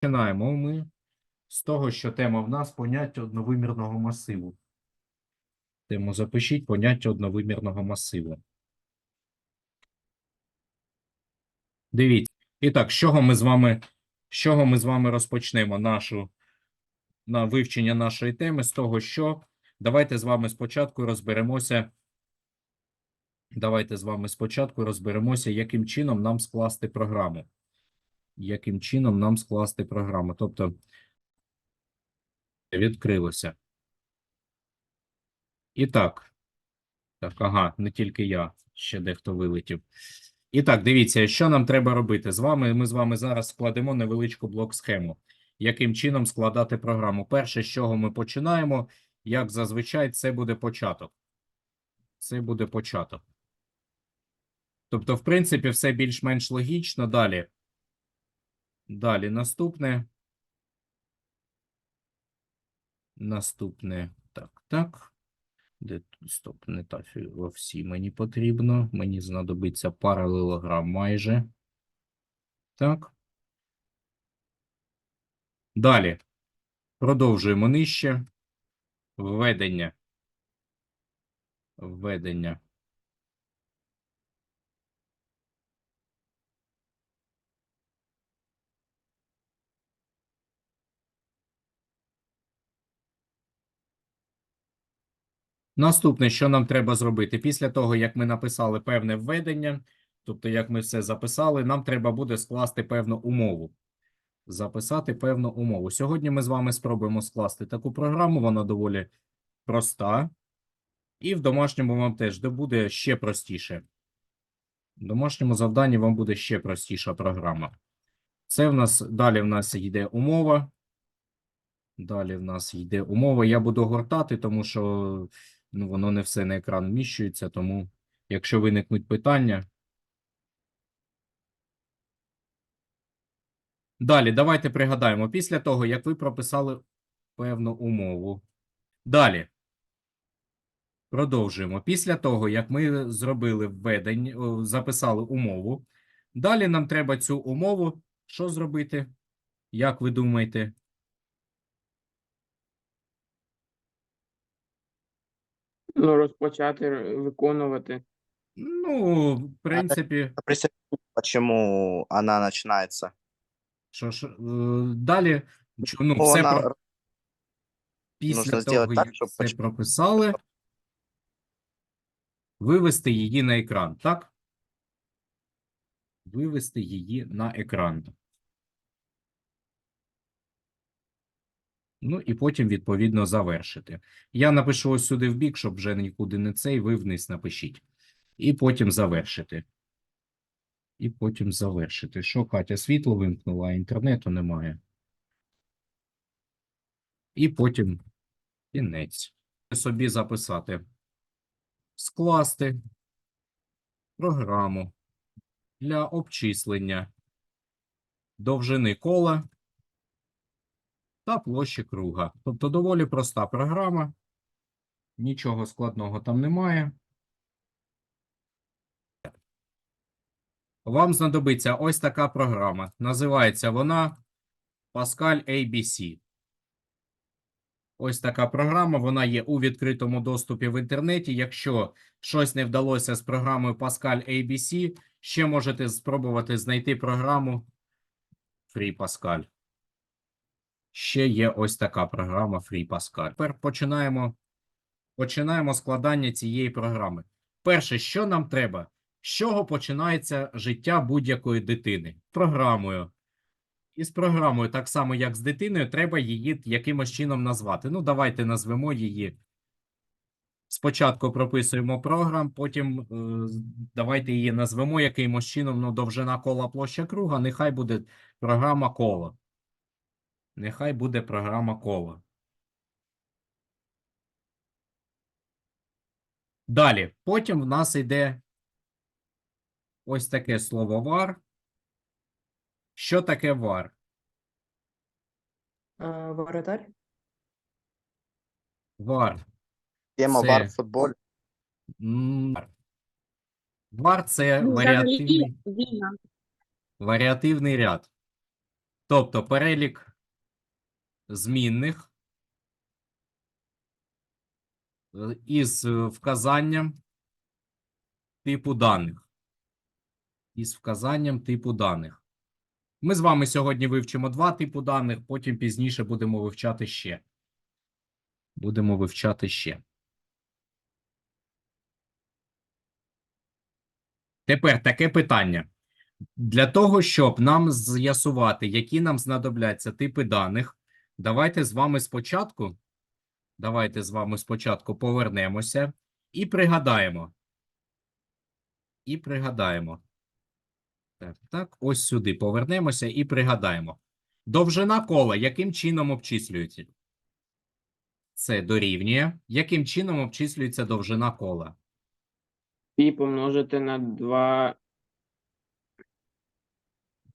Починаємо ми з того, що тема в нас поняття одновимірного масиву. Тему запишіть поняття одновимірного масиву. Дивіться. І так, з чого ми з вами, з чого ми з вами розпочнемо нашу на вивчення нашої теми? З того, що давайте з вами спочатку розберемося. Давайте з вами спочатку розберемося, яким чином нам скласти програму. Яким чином нам скласти програму? Тобто відкрилося. І так. Так, ага, не тільки я, ще дехто вилетів. І так, дивіться, що нам треба робити з вами. Ми з вами зараз складемо невеличку блок-схему. Яким чином складати програму? Перше, з чого ми починаємо, як зазвичай, це буде початок. Це буде початок. Тобто, в принципі, все більш-менш логічно. Далі. Далі наступне. Наступне. Так, так. Де тут? Стоп, не та фі- всі мені потрібно. Мені знадобиться паралелограм майже. Так. Далі. Продовжуємо нижче. Введення. Введення. Наступне, що нам треба зробити? Після того, як ми написали певне введення, тобто, як ми все записали, нам треба буде скласти певну умову. Записати певну умову. Сьогодні ми з вами спробуємо скласти таку програму, вона доволі проста. І в домашньому вам теж буде ще простіше. В домашньому завданні вам буде ще простіша програма. Це в нас далі в нас йде умова. Далі в нас йде умова. Я буду гортати, тому що ну, воно не все на екран вміщується. Тому, якщо виникнуть питання. Далі, давайте пригадаємо. Після того, як ви прописали певну умову. Далі. Продовжуємо. Після того, як ми зробили введення, записали умову. Далі нам треба цю умову. Що зробити? Як ви думаєте? Ну, розпочати виконувати. Ну, в принципі, Объясни, почему она начинается. що ж, е, далі, ну, все она про, після нужно того, сделать так, як щоб все поч- прописали, вивести її на екран, так? Вивести її на екран. Ну, і потім, відповідно, завершити. Я напишу ось сюди в бік, щоб вже нікуди не цей, ви вниз напишіть. І потім завершити. І потім завершити. Що, Катя, світло вимкнула, а інтернету немає. І потім кінець. Собі записати. Скласти програму для обчислення довжини кола та площі круга. Тобто доволі проста програма. Нічого складного там немає. Вам знадобиться ось така програма. Називається вона Pascal ABC. Ось така програма. Вона є у відкритому доступі в інтернеті. Якщо щось не вдалося з програмою Pascal ABC, ще можете спробувати знайти програму Free Pascal. Ще є ось така програма Free Pascal. Тепер починаємо, починаємо складання цієї програми. Перше, що нам треба? З чого починається життя будь-якої дитини? Програмою. І з програмою, так само як з дитиною, треба її якимось чином назвати. Ну, давайте назвемо її. Спочатку прописуємо програм, потім е, давайте її назвемо якимось чином. Ну, довжина кола площа круга. Нехай буде програма коло. Нехай буде програма коло. Далі. Потім в нас йде ось таке слово var. Що таке var? А. Тема Це- вар в футболе. М, Var це Ну, варіативний, варіативний ряд. Тобто перелік змінних е, із е, вказанням типу даних. Із вказанням типу даних. Ми з вами сьогодні вивчимо два типу даних, потім пізніше будемо вивчати ще. Будемо вивчати ще. Тепер таке питання. Для того, щоб нам з'ясувати, які нам знадобляться типи даних, давайте з вами спочатку, давайте з вами спочатку повернемося і пригадаємо. І пригадаємо. Так, так, ось сюди повернемося і пригадаємо. Довжина кола яким чином обчислюється? Це дорівнює. Яким чином обчислюється довжина кола? Пі помножити на 2,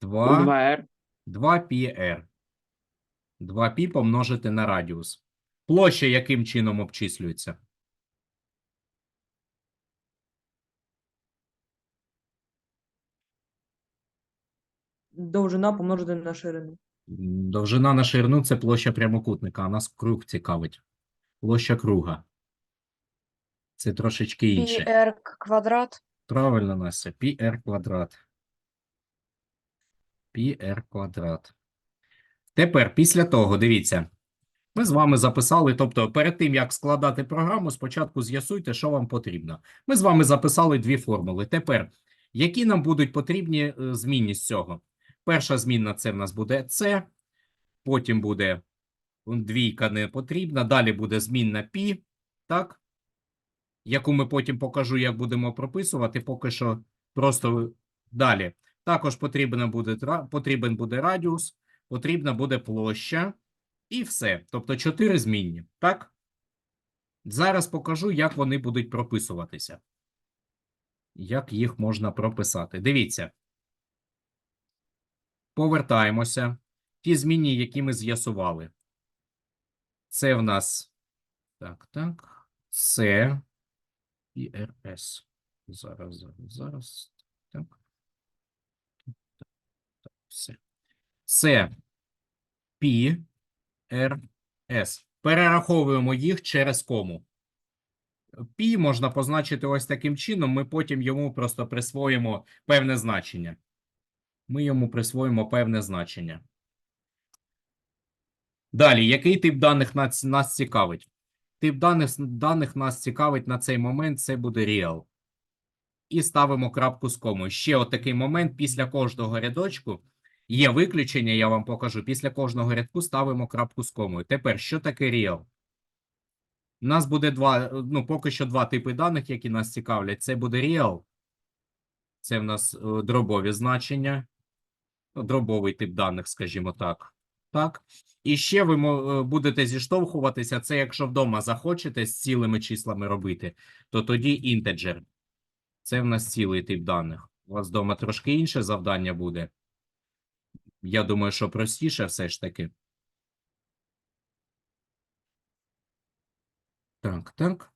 2 2r. 2πr. 2π помножити на радіус. Площа яким чином обчислюється? Довжина помножити на ширину. Довжина на ширину це площа прямокутника, а нас круг цікавить. Площа круга. Це трошечки інше. Пір квадрат. Правильно, Настя. Пір квадрат. Пір квадрат. Тепер, після того, дивіться. Ми з вами записали, тобто перед тим, як складати програму, спочатку з'ясуйте, що вам потрібно. Ми з вами записали дві формули. Тепер, які нам будуть потрібні е, змінні з цього? Перша змінна це в нас буде С, потім буде двійка не потрібна, далі буде змінна π, так? Яку ми потім покажу, як будемо прописувати, поки що просто далі. Також потрібен буде, потрібен буде радіус, потрібна буде площа. І все. Тобто чотири змінні. Так? Зараз покажу, як вони будуть прописуватися. Як їх можна прописати. Дивіться. Повертаємося. Ті змінні, які ми з'ясували. Це в нас. Так, так. Це. І РС. Зараз, зараз, зараз. Так. Так, все. Це Пі. РС. Перераховуємо їх через кому. Пі можна позначити ось таким чином. Ми потім йому просто присвоїмо певне значення. Ми йому присвоїмо певне значення. Далі, який тип даних нас, нас цікавить? Тип даних, даних нас цікавить на цей момент, це буде real. І ставимо крапку з комою. Ще отакий момент після кожного рядочку. Є виключення, я вам покажу. Після кожного рядку ставимо крапку з комою. Тепер, що таке real? У нас буде два, ну, поки що два типи даних, які нас цікавлять. Це буде real. Це в нас е, дробові значення. Ну, Дробовий тип даних, скажімо так. Так. І ще ви е, будете зіштовхуватися. Це якщо вдома захочете з цілими числами робити, то тоді інтеджер. Це в нас цілий тип даних. У вас вдома трошки інше завдання буде. Я думаю, що простіше все ж таки. Так, так.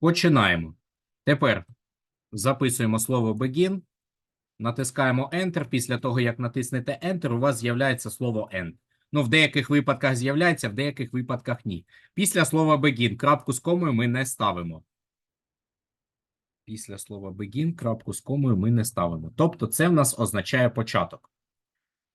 Починаємо. Тепер записуємо слово begin, натискаємо Enter. Після того, як натиснете Enter, у вас з'являється слово end. Ну, в деяких випадках з'являється, в деяких випадках ні. Після слова begin крапку з комою ми не ставимо. Після слова begin крапку з комою ми не ставимо. Тобто це в нас означає початок.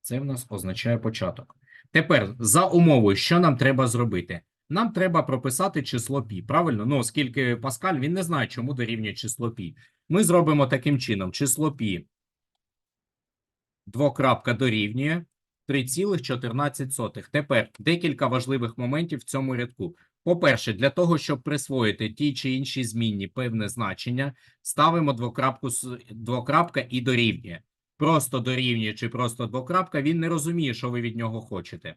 Це в нас означає початок. Тепер за умовою, що нам треба зробити? Нам треба прописати число пі. Правильно? Ну, оскільки Паскаль він не знає, чому дорівнює число пі. Ми зробимо таким чином: число пі двокрапка дорівнює 3,14. Тепер декілька важливих моментів в цьому рядку. По-перше, для того, щоб присвоїти ті чи інші змінні певне значення, ставимо двокрапку, двокрапка і дорівнює. Просто дорівнює чи просто двокрапка, він не розуміє, що ви від нього хочете.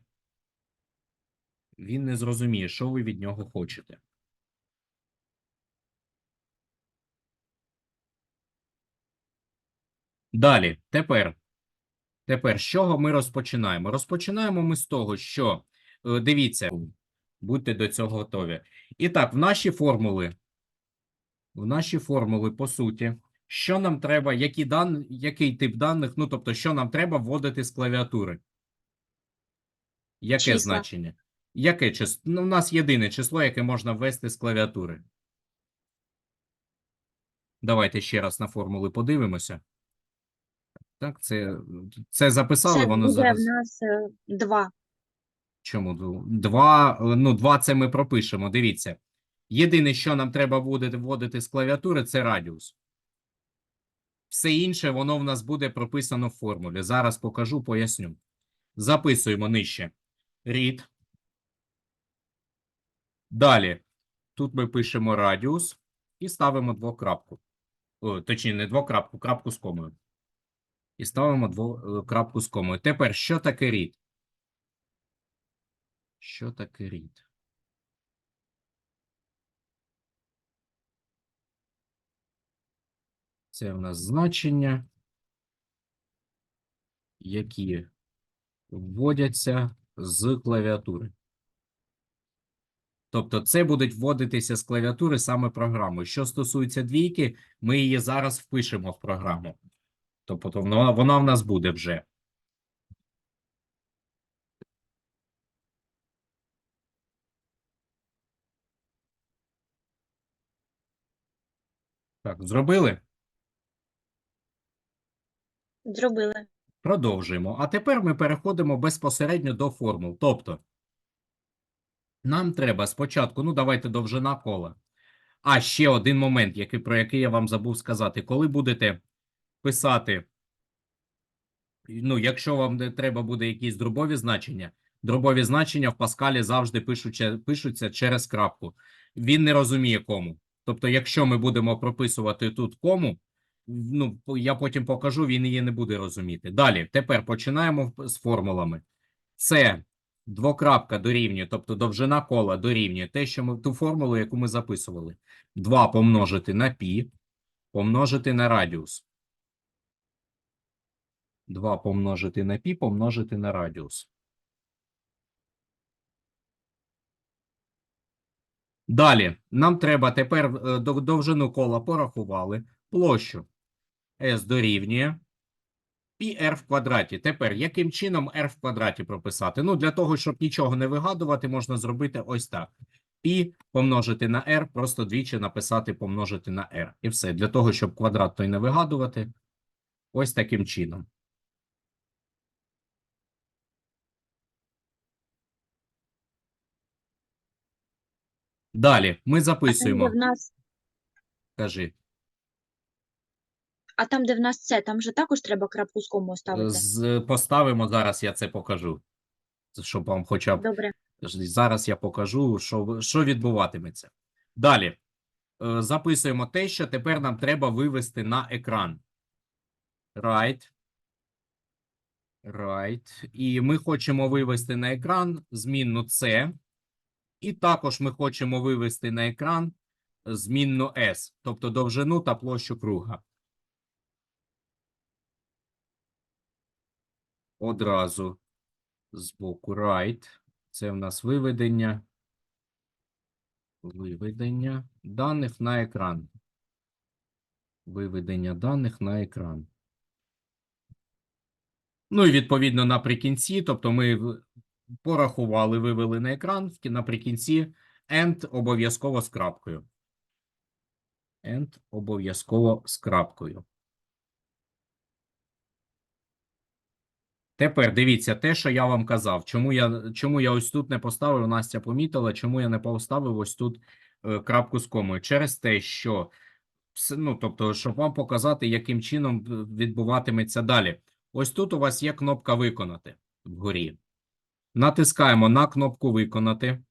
Він не зрозуміє, що ви від нього хочете. Далі, тепер. Тепер, з чого ми розпочинаємо? Розпочинаємо ми з того, що, е, дивіться, будьте до цього готові. І так, в наші формули в наші формули, по суті, що нам треба, які дан, який тип даних, ну тобто, що нам треба вводити з клавіатури? Яке Числа. значення? Яке число? Ну, у нас єдине число, яке можна ввести з клавіатури. Давайте ще раз на формули подивимося. Так, це, це записали, Це воно зараз. в нас е, два. Чому два? е, Ну, два це ми пропишемо. Дивіться. Єдине, що нам треба буде вводити з клавіатури, це радіус. Все інше, воно в нас буде прописано в формулі. Зараз покажу, поясню. Записуємо нижче. Read. Далі. Тут ми пишемо радіус і ставимо двокрапку. О, точніше, не двокрапку, крапку з комою. І ставимо дво, е, з комою. Тепер, що таке read? Що таке read? Це в нас значення, які вводяться з клавіатури. Тобто це будуть вводитися з клавіатури саме програмою. Що стосується двійки, ми її зараз впишемо в програму. Тобто вона, вона в нас буде вже. Так, зробили? Зробили. Продовжуємо. А тепер ми переходимо безпосередньо до формул. Тобто, нам треба спочатку, ну давайте довжина кола. А ще один момент, який, про який я вам забув сказати. Коли будете писати, ну, якщо вам не треба буде якісь дробові значення, дробові значення в Паскалі завжди пишуться, пишуться через крапку. Він не розуміє кому. Тобто, якщо ми будемо прописувати тут кому, ну, я потім покажу, він її не буде розуміти. Далі, тепер починаємо з формулами. Це двокрапка дорівнює, тобто довжина кола дорівнює те, що ми ту формулу, яку ми записували. 2 помножити на пі, помножити на радіус. 2 помножити на пі, помножити на радіус. Далі, нам треба тепер е, довжину кола порахували, площу S дорівнює і r в квадраті. Тепер, яким чином r в квадраті прописати? Ну, для того, щоб нічого не вигадувати, можна зробити ось так. Пі помножити на r, просто двічі написати помножити на r. І все. Для того, щоб квадрат той не вигадувати, ось таким чином. Далі ми записуємо. А там, де в нас, Кажи. а там, де в нас це, там же також треба крапку з кому ставити. З, поставимо зараз, я це покажу. Щоб вам хоча б Добре. Зараз я покажу, що, що відбуватиметься. Далі. Е, Записуємо те, що тепер нам треба вивести на екран. Right. Right. І ми хочемо вивести на екран змінну C. І також ми хочемо вивести на екран змінну S, тобто довжину та площу круга. Одразу з боку right. Це в нас виведення. Виведення даних на екран. Виведення даних на екран. Ну і відповідно наприкінці, тобто ми порахували, вивели на екран, наприкінці end обов'язково з крапкою. End обов'язково з крапкою. Тепер дивіться те, що я вам казав. Чому я, чому я ось тут не поставив, Настя помітила, чому я не поставив ось тут е, крапку з комою. Через те, що ну, тобто, щоб вам показати, яким чином е, відбуватиметься далі. Ось тут у вас є кнопка виконати вгорі. Натискаємо на кнопку виконати.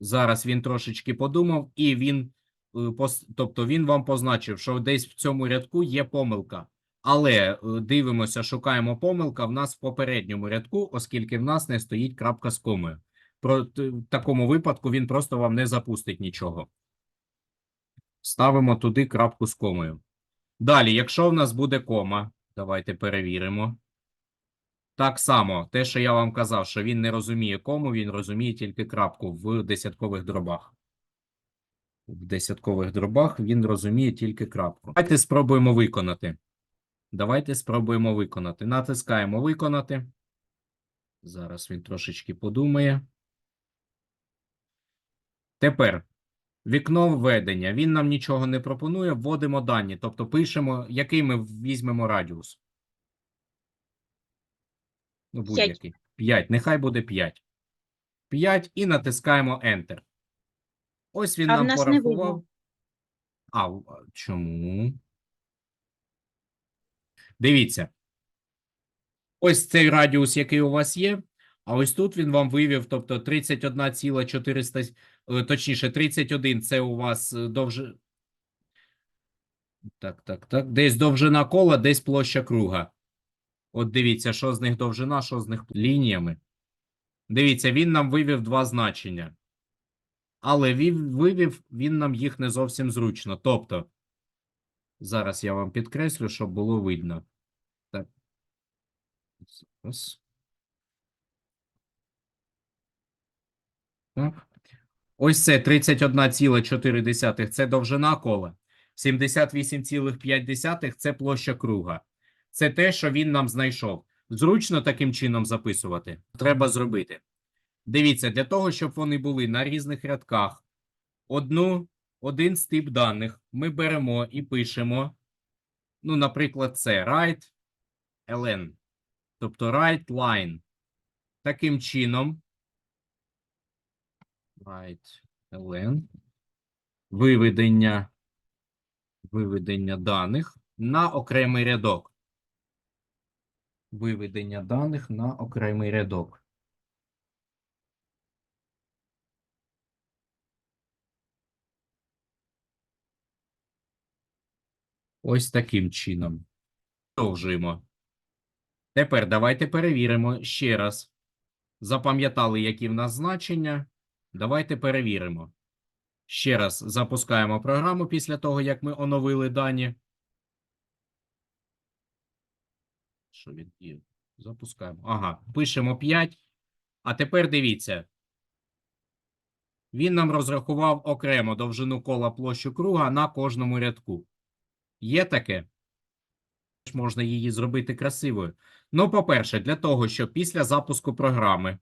Зараз він трошечки подумав, і він, е, тобто він вам позначив, що десь в цьому рядку є помилка. Але е, дивимося, шукаємо помилка в нас в попередньому рядку, оскільки в нас не стоїть крапка з комою. Про в такому випадку він просто вам не запустить нічого. Ставимо туди крапку з комою. Далі, якщо в нас буде кома, давайте перевіримо. Так само, те, що я вам казав, що він не розуміє кому, він розуміє тільки крапку в десяткових дробах. в десяткових дробах він розуміє тільки крапку. Давайте спробуємо виконати. Давайте спробуємо виконати. Натискаємо виконати. Зараз він трошечки подумає. Тепер вікно введення. Він нам нічого не пропонує. Вводимо дані. Тобто пишемо, який ми візьмемо радіус. Ну, будь-який. 5. Нехай буде 5. 5 і натискаємо Enter. Ось він А нам нас порахував. А, чому? Дивіться. Ось цей радіус, який у вас є, а ось тут він вам вивів, тобто 31,400, е, точніше, 31 це у вас е. Так, так, так. Десь довжина кола, десь площа круга. От дивіться, що з них довжина, що з них лініями. Дивіться, він нам вивів два значення. Але вів- вивів він нам їх не зовсім зручно. Тобто, зараз я вам підкреслю, щоб було видно. Так. Зараз. Так. Ось це 31,4 це довжина кола. 78,5 це площа круга. Це те, що він нам знайшов. Зручно таким чином записувати. Треба зробити. Дивіться, для того, щоб вони були на різних рядках, одну, один з тип даних ми беремо і пишемо. Ну, наприклад, це right ln, тобто right line. Таким чином, right ln, виведення, виведення даних на окремий рядок. Виведення даних на окремий рядок. Ось таким чином. Продовжуємо. Тепер давайте перевіримо ще раз. Запам'ятали, які в нас значення. Давайте перевіримо. Ще раз запускаємо програму після того, як ми оновили дані. Що він є? Запускаємо. Ага, пишемо 5. А тепер дивіться. Він нам розрахував окремо довжину кола площу круга на кожному рядку. Є таке? Можна її зробити красивою. Ну, по-перше, для того, щоб після запуску програми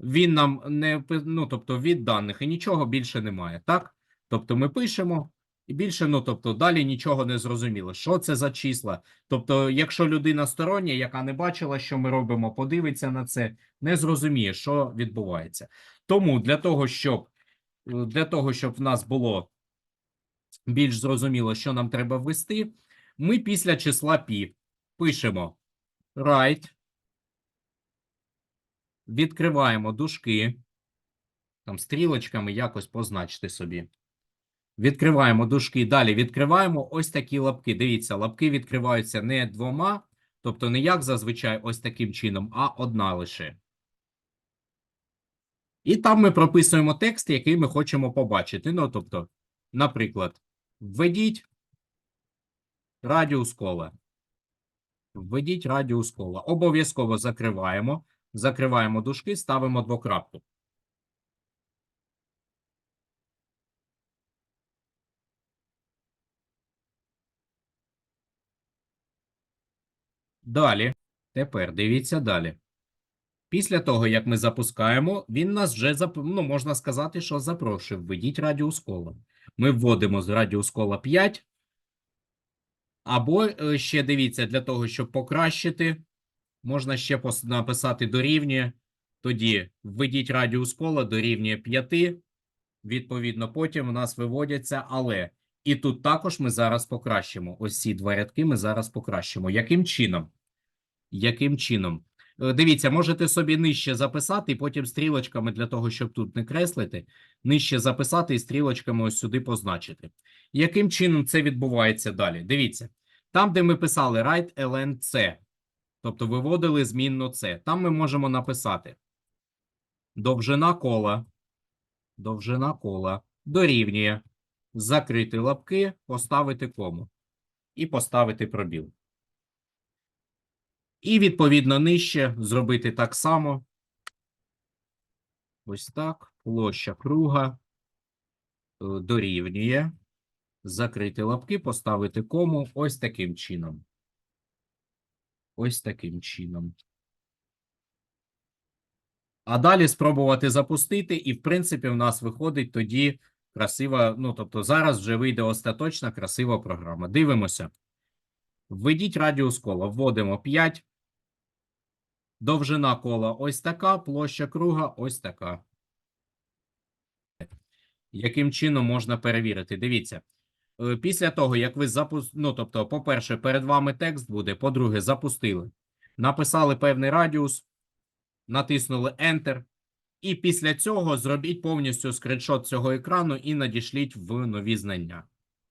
він нам не ну, тобто від даних і нічого більше немає, так? Тобто ми пишемо і більше, ну тобто, далі нічого не зрозуміло. Що це за числа? Тобто, якщо людина стороння, яка не бачила, що ми робимо, подивиться на це, не зрозуміє, що відбувається. Тому для того, щоб е, для того, щоб в нас було більш зрозуміло, що нам треба ввести, ми після числа пі пишемо right, відкриваємо дужки, там стрілочками якось позначте собі. Відкриваємо дужки, далі відкриваємо ось такі лапки. Дивіться, лапки відкриваються не двома, тобто не як зазвичай ось таким чином, а одна лише. І там ми прописуємо текст, який ми хочемо побачити. Ну, тобто, наприклад, введіть радіус кола. Введіть радіус кола. Обов'язково закриваємо. Закриваємо дужки, ставимо двокрапку. Далі. Тепер дивіться далі. Після того, як ми запускаємо, він нас вже зап... ну, можна сказати, що запрошує. Введіть радіус кола. Ми вводимо з радіус кола 5. Або е, ще дивіться, для того, щоб покращити, можна ще написати дорівнює. Тоді введіть радіус кола дорівнює 5. Відповідно, потім у нас виводяться але. І тут також ми зараз покращимо. Ось ці два рядки ми зараз покращимо. Яким чином? Яким чином? Е, Дивіться, можете собі нижче записати, і потім стрілочками для того, щоб тут не креслити, нижче записати і стрілочками ось сюди позначити. Яким чином це відбувається далі? Дивіться, там, де ми писали right ln c, тобто виводили змінну c, там ми можемо написати довжина кола, довжина кола дорівнює закрити лапки, поставити кому і поставити пробіл. І відповідно нижче зробити так само. Ось так. Площа круга. дорівнює. Закрити лапки, поставити кому ось таким чином. Ось таким чином. А далі спробувати запустити, і, в принципі, в нас виходить тоді красива, ну, тобто зараз вже вийде остаточна красива програма. Дивимося. Введіть радіус кола, вводимо 5. Довжина кола ось така, площа круга ось така. Яким чином можна перевірити? Дивіться. Е, Після того, як ви запустили, ну, тобто, по-перше, перед вами текст буде, по-друге, запустили. Написали певний радіус, натиснули Enter. І після цього зробіть повністю скріншот цього екрану і надішліть в нові знання.